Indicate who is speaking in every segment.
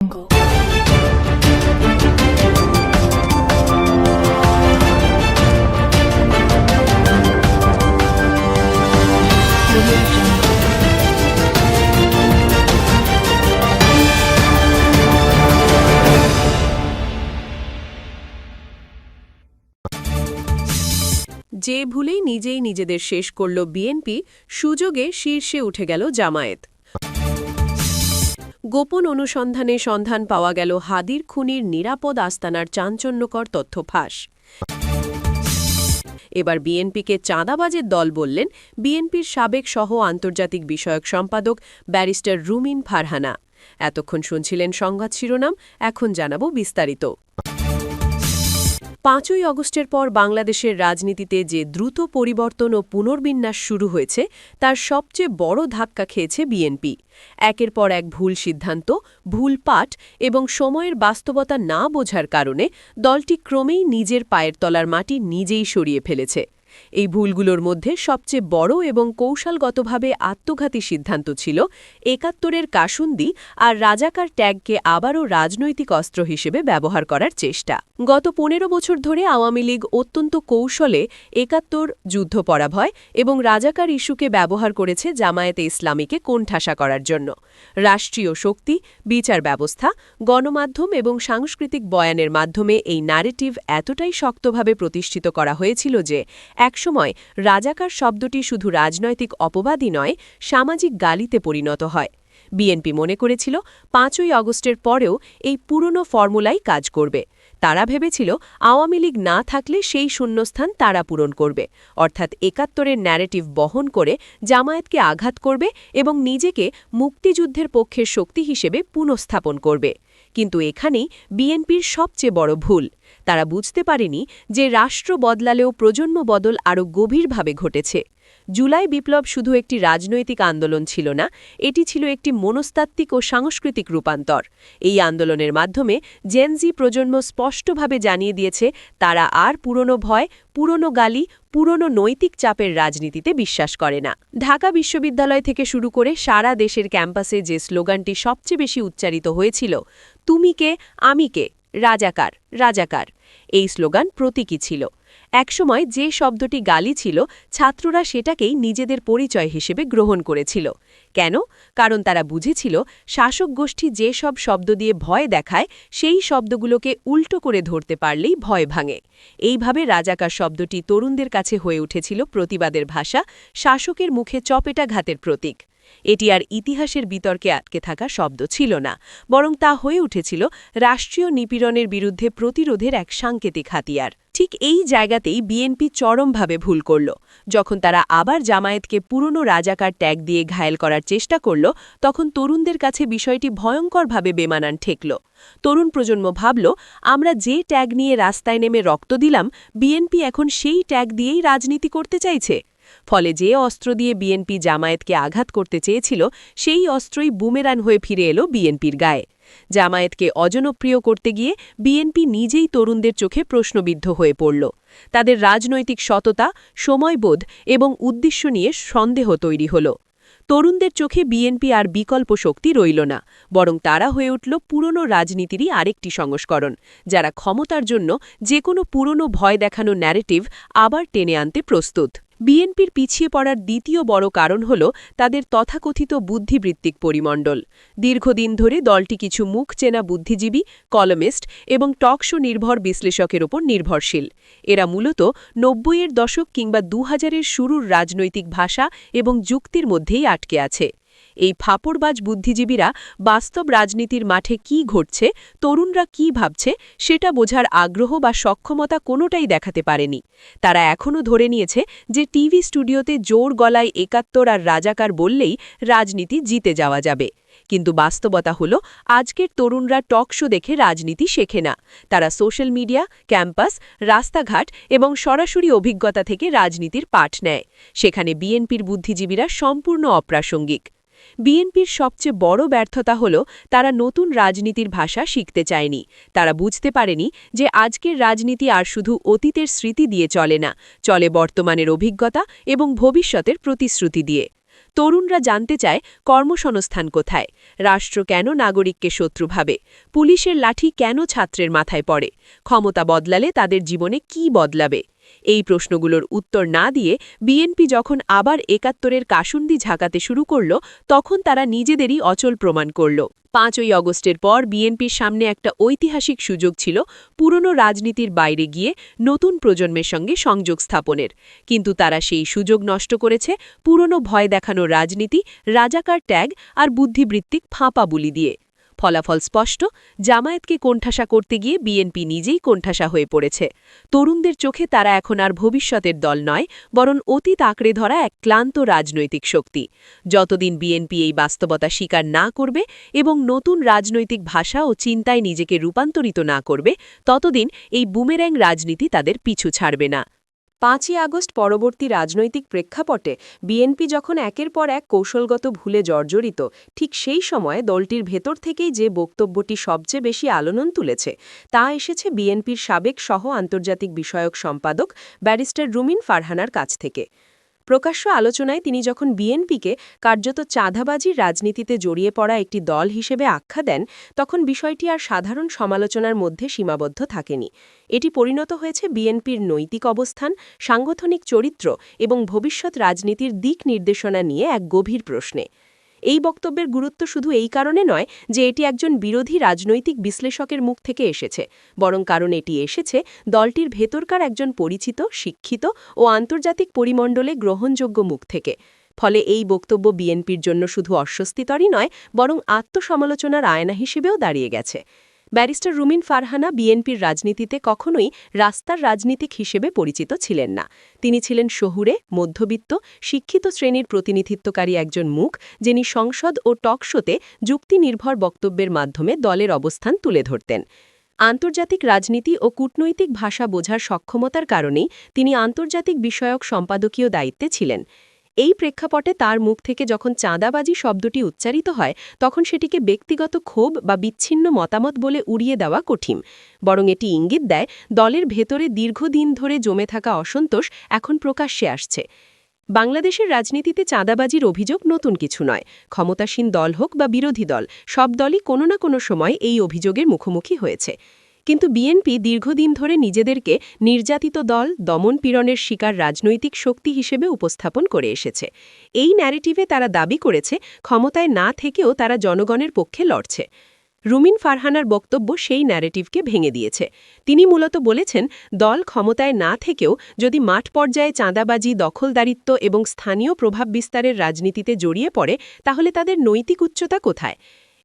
Speaker 1: যে ভুলেই নিজেই নিজেদের শেষ করল বিএনপি সুযোগে শীর্ষে উঠে গেল জামায়াত। গোপন অনুসন্ধানে সন্ধান পাওয়া গেল হাদির খুনির নিরাপদ আস্তানার চাঞ্চল্যকর তথ্য ফাঁস। এবার বিএনপিকে চাঁদাবাজের দল বললেন বিএনপির সাবেক সহ আন্তর্জাতিক বিষয়ক সম্পাদক ব্যারিস্টার রুমিন ফারহানা। এতক্ষণ শুনছিলেন সংঘাত শিরোনাম, এখন জানাব বিস্তারিত। পাঁচই অগস্টের পর বাংলাদেশের রাজনীতিতে যে দ্রুত পরিবর্তন ও পুনর্বিন্যাস শুরু হয়েছে, তার সবচেয়ে বড় ধাক্কা খেয়েছে বিএনপি। একের পর এক ভুল সিদ্ধান্ত, ভুল পাঠ এবং সময়ের বাস্তবতা না বোঝার কারণে দলটি ক্রমেই নিজের পায়ের তলার মাটি নিজেই সরিয়ে ফেলেছে। এই ভুলগুলোর মধ্যে সবচেয়ে বড় এবং কৌশলগতভাবে আত্মঘাতী সিদ্ধান্ত ছিল একাত্তরের কাসুন্দি আর রাজাকার ট্যাগকে আবারও রাজনৈতিক অস্ত্র হিসেবে ব্যবহার করার চেষ্টা। গত পনেরো বছর ধরে আওয়ামী লীগ অত্যন্ত কৌশলে একাত্তর যুদ্ধ পরাভয় এবং রাজাকার ইস্যুকে ব্যবহার করেছে জামায়াতে ইসলামীকে কোণঠাসা করার জন্য। রাষ্ট্রীয় শক্তি, বিচার ব্যবস্থা, গণমাধ্যম এবং সাংস্কৃতিক বয়ানের মাধ্যমে এই ন্যারেটিভ এতটাই শক্তভাবে প্রতিষ্ঠিত করা হয়েছিল যে একসময় রাজাকার শব্দটি শুধু রাজনৈতিক অপবাদই নয়, সামাজিক গালিতে পরিণত হয়। বিএনপি মনে করেছিল, পাঁচই অগস্টের পরেও এই পুরনো ফর্মুলাই কাজ করবে। তারা ভেবেছিল, আওয়ামী লীগ না থাকলে সেই শূন্যস্থান তারা পূরণ করবে। অর্থাৎ একাত্তরের ন্যারেটিভ বহন করে জামায়াতকে আঘাত করবে এবং নিজেকে মুক্তিযুদ্ধের পক্ষের শক্তি হিসেবে পুনঃস্থাপন করবে। কিন্তু এখানেই বিএনপির সবচেয়ে বড় ভুল। তারা বুঝতে পারেনি যে রাষ্ট্র বদলালেও প্রজন্ম বদল আরও গভীরভাবে ঘটেছে। জুলাই বিপ্লব শুধু একটি রাজনৈতিক আন্দোলন ছিল না, এটি ছিল একটি মনস্তাত্ত্বিক ও সাংস্কৃতিক রূপান্তর। এই আন্দোলনের মাধ্যমে জেনজি প্রজন্ম স্পষ্টভাবে জানিয়ে দিয়েছে, তারা আর পুরনো ভয়, পুরনো গালি, পুরনো নৈতিক চাপের রাজনীতিতে বিশ্বাস করে না। ঢাকা বিশ্ববিদ্যালয় থেকে শুরু করে সারা দেশের ক্যাম্পাসে যে স্লোগানটি সবচেয়ে বেশি উচ্চারিত হয়েছিল, তুমি কে, আমি কে? রাজাকার রাজাকার। এই স্লোগান প্রতীকী ছিল। একসময় যে শব্দটি গালি ছিল, ছাত্ররা সেটাকেই নিজেদের পরিচয় হিসেবে গ্রহণ করেছিল। কেন? কারণ তারা বুঝেছিল, শাসক গোষ্ঠী যে সব শব্দ দিয়ে ভয় দেখায়, সেই শব্দগুলোকে উল্টো করে ধরতে পারলেই ভয় ভাঙে। এইভাবে রাজাকার শব্দটি তরুণদের কাছে হয়ে উঠেছিল প্রতিবাদের ভাষা, শাসকের মুখে চপেটাঘাতের প্রতীক। এটি আর ইতিহাসের বিতর্কে আটকে থাকা শব্দ ছিল না, বরং তা হয়ে উঠেছিল রাষ্ট্রীয় নিপীড়নের বিরুদ্ধে প্রতিরোধের এক সাংকেতিক হাতিয়ার। ঠিক এই জায়গাতেই বিএনপি চরমভাবে ভুল করল। যখন তারা আবার জামায়াতকে পুরনো রাজাকার ট্যাগ দিয়ে ঘায়েল করার চেষ্টা করল, তখন তরুণদের কাছে বিষয়টি ভয়ঙ্করভাবে বেমানান ঠেকল। তরুণ প্রজন্ম ভাবল, আমরা যে ট্যাগ নিয়ে রাস্তায় নেমে রক্ত দিলাম, বিএনপি এখন সেই ট্যাগ দিয়েই রাজনীতি করতে চাইছে? ফলে যে অস্ত্র দিয়ে বিএনপি জামায়াতকে আঘাত করতে চেয়েছিল, সেই অস্ত্রই বুমেরান হয়ে ফিরে এলো বিএনপির গায়ে। জামায়াতকে অজনপ্রিয় করতে গিয়ে বিএনপি নিজেই তরুণদের চোখে প্রশ্নবিদ্ধ হয়ে পড়ল। তাদের রাজনৈতিক সততা, সময়বোধ এবং উদ্দেশ্য নিয়ে সন্দেহ তৈরি হল। তরুণদের চোখে বিএনপি আর বিকল্প শক্তি রইল না, বরং তারা হয়ে উঠল পুরনো রাজনীতিরই আরেকটি সংস্করণ, যারা ক্ষমতার জন্য যে কোনো পুরনো ভয় দেখানো ন্যারেটিভ আবার টেনে আনতে প্রস্তুত। বিএনপির পিছিয়ে পড়ার দ্বিতীয় বড় কারণ হল তাদের তথাকথিত বুদ্ধিবৃত্তিক পরিমণ্ডল। দীর্ঘদিন ধরে দলটি কিছু মুখ চেনা বুদ্ধিজীবী, কলমিস্ট এবং টকশো নির্ভর বিশ্লেষকের ওপর নির্ভরশীল। এরা মূলত নব্বইয়ের দশক কিংবা দু হাজারের শুরুর রাজনৈতিক ভাষা এবং যুক্তির মধ্যেই আটকে আছে। এই ফাপড়বাজ বুদ্ধিজীবীরা বাস্তব রাজনীতির মাঠে কি ঘটছে, তরুণরা কি ভাবছে, সেটা বোঝার আগ্রহ বা সক্ষমতা কোনোটাই দেখাতে পারেনি। তারা এখনও ধরে নিয়েছে যে টিভি স্টুডিওতে জোর গলায় একাত্তর আর রাজাকার বললেই রাজনীতি জিতে যাওয়া যাবে। কিন্তু বাস্তবতা হল, আজকের তরুণরা টক শো দেখে রাজনীতি শেখে না। তারা সোশ্যাল মিডিয়া, ক্যাম্পাস, রাস্তাঘাট এবং সরাসরি অভিজ্ঞতা থেকে রাজনীতির পাঠ নেয়। সেখানে বিএনপির বুদ্ধিজীবীরা সম্পূর্ণ অপ্রাসঙ্গিক। বিএনপির সবচেয়ে বড় ব্যর্থতা হল তারা নতুন রাজনীতির ভাষা শিখতে চায়নি। তারা বুঝতে পারেনি যে আজকের রাজনীতি আর শুধু অতীতের স্মৃতি দিয়ে চলে না, চলে বর্তমানের অভিজ্ঞতা এবং ভবিষ্যতের প্রতিশ্রুতি দিয়ে। তরুণরা জানতে চায় কর্মসংস্থান কোথায়, রাষ্ট্র কেন নাগরিককে শত্রু ভাবে, পুলিশের লাঠি কেন ছাত্রের মাথায় পড়ে, ক্ষমতা বদলালে তাদের জীবনে কি বদলাবে। এই প্রশ্নগুলোর উত্তর না দিয়ে বিএনপি যখন আবার একাত্তরের কাসুন্দি ঝাঁকাতে শুরু করল, তখন তারা নিজেদেরই অচল প্রমাণ করল। পাঁচই অগস্টের পর বিএনপির সামনে একটা ঐতিহাসিক সুযোগ ছিল পুরনো রাজনীতির বাইরে গিয়ে নতুন প্রজন্মের সঙ্গে সংযোগ স্থাপনের। কিন্তু তারা সেই সুযোগ নষ্ট করেছে পুরনো ভয় দেখানো রাজনীতি, রাজাকার ট্যাগ আর বুদ্ধিবৃত্তিক ফাঁপা বুলি দিয়ে। ফলাফল স্পষ্ট, জামায়াতকে কোণঠাসা করতে গিয়ে বিএনপি নিজেই কোণঠাসা হয়ে পড়েছে। তরুণদের চোখে তারা এখন আর ভবিষ্যতের দল নয়, বরং অতীত আঁকড়ে ধরা এক ক্লান্ত রাজনৈতিক শক্তি। যতদিন বিএনপি এই বাস্তবতা স্বীকার না করবে এবং নতুন রাজনৈতিক ভাষা ও চিন্তায় নিজেকে রূপান্তরিত না করবে, ততদিন এই বুমের্যাং রাজনীতি তাদের পিছু ছাড়বে না। পাঁচই আগস্ট পরবর্তী রাজনৈতিক প্রেক্ষাপটে বিএনপি যখন একের পর এক কৌশলগত ভুলে জর্জরিত, ঠিক সেই সময় দলটির ভেতর থেকেই যে বক্তব্যটি সবচেয়ে বেশি আলোড়ন তুলেছে, তা এসেছে বিএনপির সাবেক সহ আন্তর্জাতিক বিষয়ক সম্পাদক ব্যারিস্টার রুমিন ফারহানার কাছ থেকে। প্রকাশ্য আলোচনায় তিনি যখন বিএনপিকে কার্যত চাঁধাবাজির রাজনীতিতে জড়িয়ে পড়া একটি দল হিসেবে আখ্যা দেন, তখন বিষয়টি আর সাধারণ সমালোচনার মধ্যে সীমাবদ্ধ থাকেনি। এটি পরিণত হয়েছে বিএনপির নৈতিক অবস্থান, সাংগঠনিক চরিত্র এবং ভবিষ্যৎ রাজনীতির দিক নির্দেশনা নিয়ে এক গভীর প্রশ্নে। এই বক্তব্যের গুরুত্ব শুধু এই কারণে নয় যে এটি একজন বিরোধী রাজনৈতিক বিশ্লেষকের মুখ থেকে এসেছে, বরং কারণ এটি এসেছে দলটির ভেতরকার একজন পরিচিত, শিক্ষিত ও আন্তর্জাতিক পরিমণ্ডলে গ্রহণযোগ্য মুখ থেকে। ফলে এই বক্তব্য বিএনপির জন্য শুধু অস্বস্তিতরই নয়, বরং আত্মসমালোচনার আয়না হিসেবেও দাঁড়িয়ে গেছে। ব্যারিস্টার রুমিন ফারহানা বিএনপির রাজনীতিতে কখনোই রাস্তার রাজনীতিক হিসেবে পরিচিত ছিলেন না। তিনি ছিলেন শহুরে, মধ্যবিত্ত, শিক্ষিত শ্রেণির প্রতিনিধিত্বকারী একজন মুখ, যিনি সংসদ ও টক শোতে যুক্তিনির্ভর বক্তব্যের মাধ্যমে দলের অবস্থান তুলে ধরতেন। আন্তর্জাতিক রাজনীতি ও কূটনৈতিক ভাষা বোঝার সক্ষমতার কারণেই তিনি আন্তর্জাতিক বিষয়ক সম্পাদকীয় দায়িত্বে ছিলেন। এই প্রেক্ষাপটে তার মুখ থেকে যখন চাঁদাবাজি শব্দটি উচ্চারিত হয়, তখন সেটিকে ব্যক্তিগত ক্ষোভ বা বিচ্ছিন্ন মতামত বলে উড়িয়ে দেওয়া কঠিন। বরং এটি ইঙ্গিত দেয়, দলের ভেতরে দীর্ঘদিন ধরে জমে থাকা অসন্তোষ এখন প্রকাশ্যে আসছে। বাংলাদেশের রাজনীতিতে চাঁদাবাজির অভিযোগ নতুন কিছু নয়। ক্ষমতাসীন দল হোক বা বিরোধী দল, সব দলই কোনো না কোনো সময় এই অভিযোগের মুখোমুখি হয়েছে। কিন্তু বিএনপি দীর্ঘদিন ধরে নিজেদেরকে নির্যাতিত দল, দমন পীড়নের শিকার রাজনৈতিক শক্তি হিসেবে উপস্থাপন করে এসেছে। এই ন্যারেটিভে তারা দাবি করেছে, ক্ষমতায় না থেকেও তারা জনগণের পক্ষে লড়ছে। রুমিন ফারহানার বক্তব্য সেই ন্যারেটিভকে ভেঙে দিয়েছে। তিনি মূলত বলেছেন, দল ক্ষমতায় না থেকেও যদি মাঠ পর্যায়ে চাঁদাবাজি, দখলদারিত্ব এবং স্থানীয় প্রভাব বিস্তারের রাজনীতিতে জড়িয়ে পড়ে, তাহলে তাদের নৈতিক উচ্চতা কোথায়?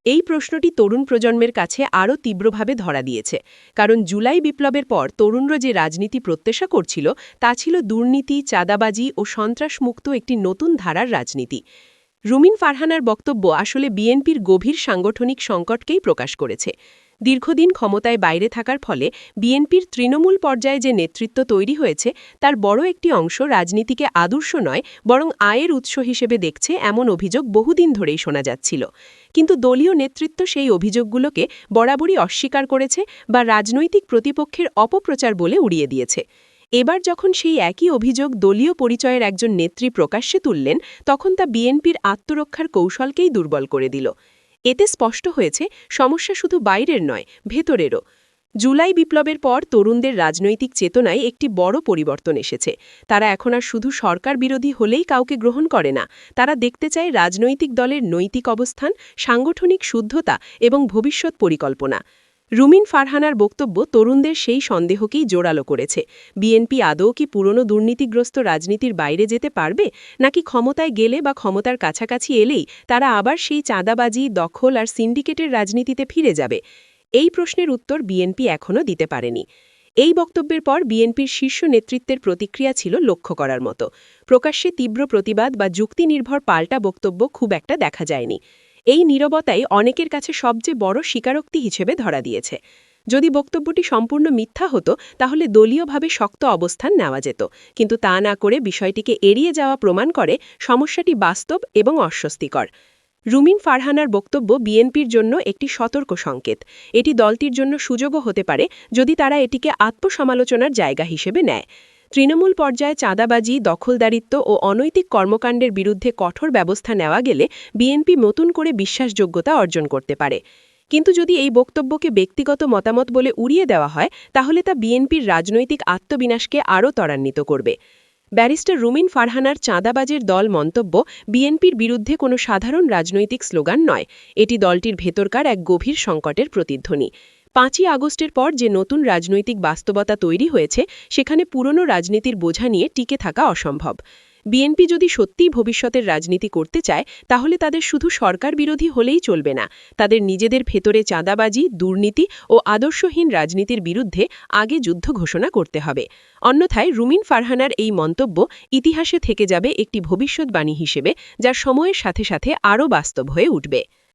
Speaker 1: এই প্রশ্নটি তরুণ প্রজন্মের কাছে আরও তীব্রভাবে ধরা দিয়েছে। কারণ জুলাই বিপ্লবের পর তরুণরা যে রাজনীতি প্রত্যাশা করছিল, তা ছিল দুর্নীতি, চাঁদাবাজি ও সন্ত্রাসমুক্ত একটি নতুন ধারার রাজনীতি। রুমিন ফারহানার বক্তব্য আসলে বিএনপির গভীর সাংগঠনিক সংকটকেই প্রকাশ করেছে। দীর্ঘদিন ক্ষমতায় বাইরে থাকার ফলে বিএনপির তৃণমূল পর্যায়ে যে নেতৃত্ব তৈরি হয়েছে, তার বড় একটি অংশ রাজনীতিকে আদর্শ নয়, বরং আয়ের উৎস হিসেবে দেখছে এমন অভিযোগ বহুদিন ধরেই শোনা যাচ্ছিল। কিন্তু দলীয় নেতৃত্ব সেই অভিযোগগুলোকে বরাবরই অস্বীকার করেছে বা রাজনৈতিক প্রতিপক্ষের অপপ্রচার বলে উড়িয়ে দিয়েছে। এবার যখন সেই একই অভিযোগ দলীয় পরিচয়ের একজন নেত্রী প্রকাশ্যে তুললেন, তখন তা বিএনপির আত্মরক্ষার কৌশলকেই দুর্বল করে দিল। এতে স্পষ্ট হয়েছে, সমস্যা শুধু বাইরের নয়, ভেতরেরও। জুলাই বিপ্লবের পর তরুণদের রাজনৈতিক চেতনায় একটি বড় পরিবর্তন এসেছে। তারা এখন আর শুধু সরকার বিরোধী হলেই কাউকে গ্রহণ করে না। তারা দেখতে চায় রাজনৈতিক দলের নৈতিক অবস্থান, সাংগঠনিক শুদ্ধতা এবং ভবিষ্যৎ পরিকল্পনা। রুমিন ফারহানার বক্তব্য তরুণদের সেই সন্দেহকেই জোরালো করেছে। বিএনপি আদৌ কি পুরনো দুর্নীতিগ্রস্ত রাজনীতির বাইরে যেতে পারবে, নাকি ক্ষমতায় গেলে বা ক্ষমতার কাছাকাছি এলেই তারা আবার সেই চাঁদাবাজি, দখল আর সিন্ডিকেটের রাজনীতিতে ফিরে যাবে? এই প্রশ্নের উত্তর বিএনপি এখনও দিতে পারেনি। এই বক্তব্যের পর বিএনপির শীর্ষ নেতৃত্বের প্রতিক্রিয়া ছিল লক্ষ্য করার মতো। প্রকাশ্যে তীব্র প্রতিবাদ বা যুক্তিনির্ভর পাল্টা বক্তব্য খুব একটা দেখা যায়নি। এই নীরবতাই অনেকের কাছে সবচেয়ে বড় স্বীকারোক্তি হিসেবে ধরা দিয়েছে। যদি বক্তব্যটি সম্পূর্ণ মিথ্যা হতো, তাহলে দলীয়ভাবে শক্ত অবস্থান নেওয়া যেত। কিন্তু তা না করে বিষয়টিকে এড়িয়ে যাওয়া প্রমাণ করে সমস্যাটি বাস্তব এবং অস্বস্তিকর। রুমিন ফারহানার বক্তব্য বিএনপির জন্য একটি সতর্ক সংকেত। এটি দলটির জন্য সুযোগও হতে পারে যদি তারা এটিকে আত্মসমালোচনার জায়গা হিসেবে নেয়। তৃণমূল পর্যায়ে চাঁদাবাজি, দখলদারিত্ব ও অনৈতিক কর্মকাণ্ডের বিরুদ্ধে কঠোর ব্যবস্থা নেওয়া গেলে বিএনপি নতুন করে বিশ্বাসযোগ্যতা অর্জন করতে পারে। কিন্তু যদি এই বক্তব্যকে ব্যক্তিগত মতামত বলে উড়িয়ে দেওয়া হয়, তাহলে তা বিএনপির রাজনৈতিক আত্মবিনাশকে আরও ত্বরান্বিত করবে। ব্যারিস্টার রুমিন ফারহানার চাঁদাবাজের দল মন্তব্য, বিএনপির বিরুদ্ধে কোনো সাধারণ রাজনৈতিক স্লোগান নয়। এটি দলটির ভেতরকার এক গভীর সংকটের প্রতিধ্বনি। পাঁচই আগস্টের পর যে নতুন রাজনৈতিক বাস্তবতা তৈরি হয়েছে, সেখানে পুরনো রাজনীতির বোঝা নিয়ে টিকে থাকা অসম্ভব। বিএনপি যদি সত্যিই ভবিষ্যতের রাজনীতি করতে চায়, তাহলে তাদের শুধু সরকার বিরোধী হলেই চলবে না। তাদের নিজেদের ভেতরে চাঁদাবাজি, দুর্নীতি ও আদর্শহীন রাজনীতির বিরুদ্ধে আগে যুদ্ধ ঘোষণা করতে হবে। অন্যথায় রুমিন ফারহানার এই মন্তব্য ইতিহাসে থেকে যাবে একটি ভবিষ্যৎবাণী হিসেবে, যা সময়ের সাথে সাথে আরও বাস্তব হয়ে উঠবে।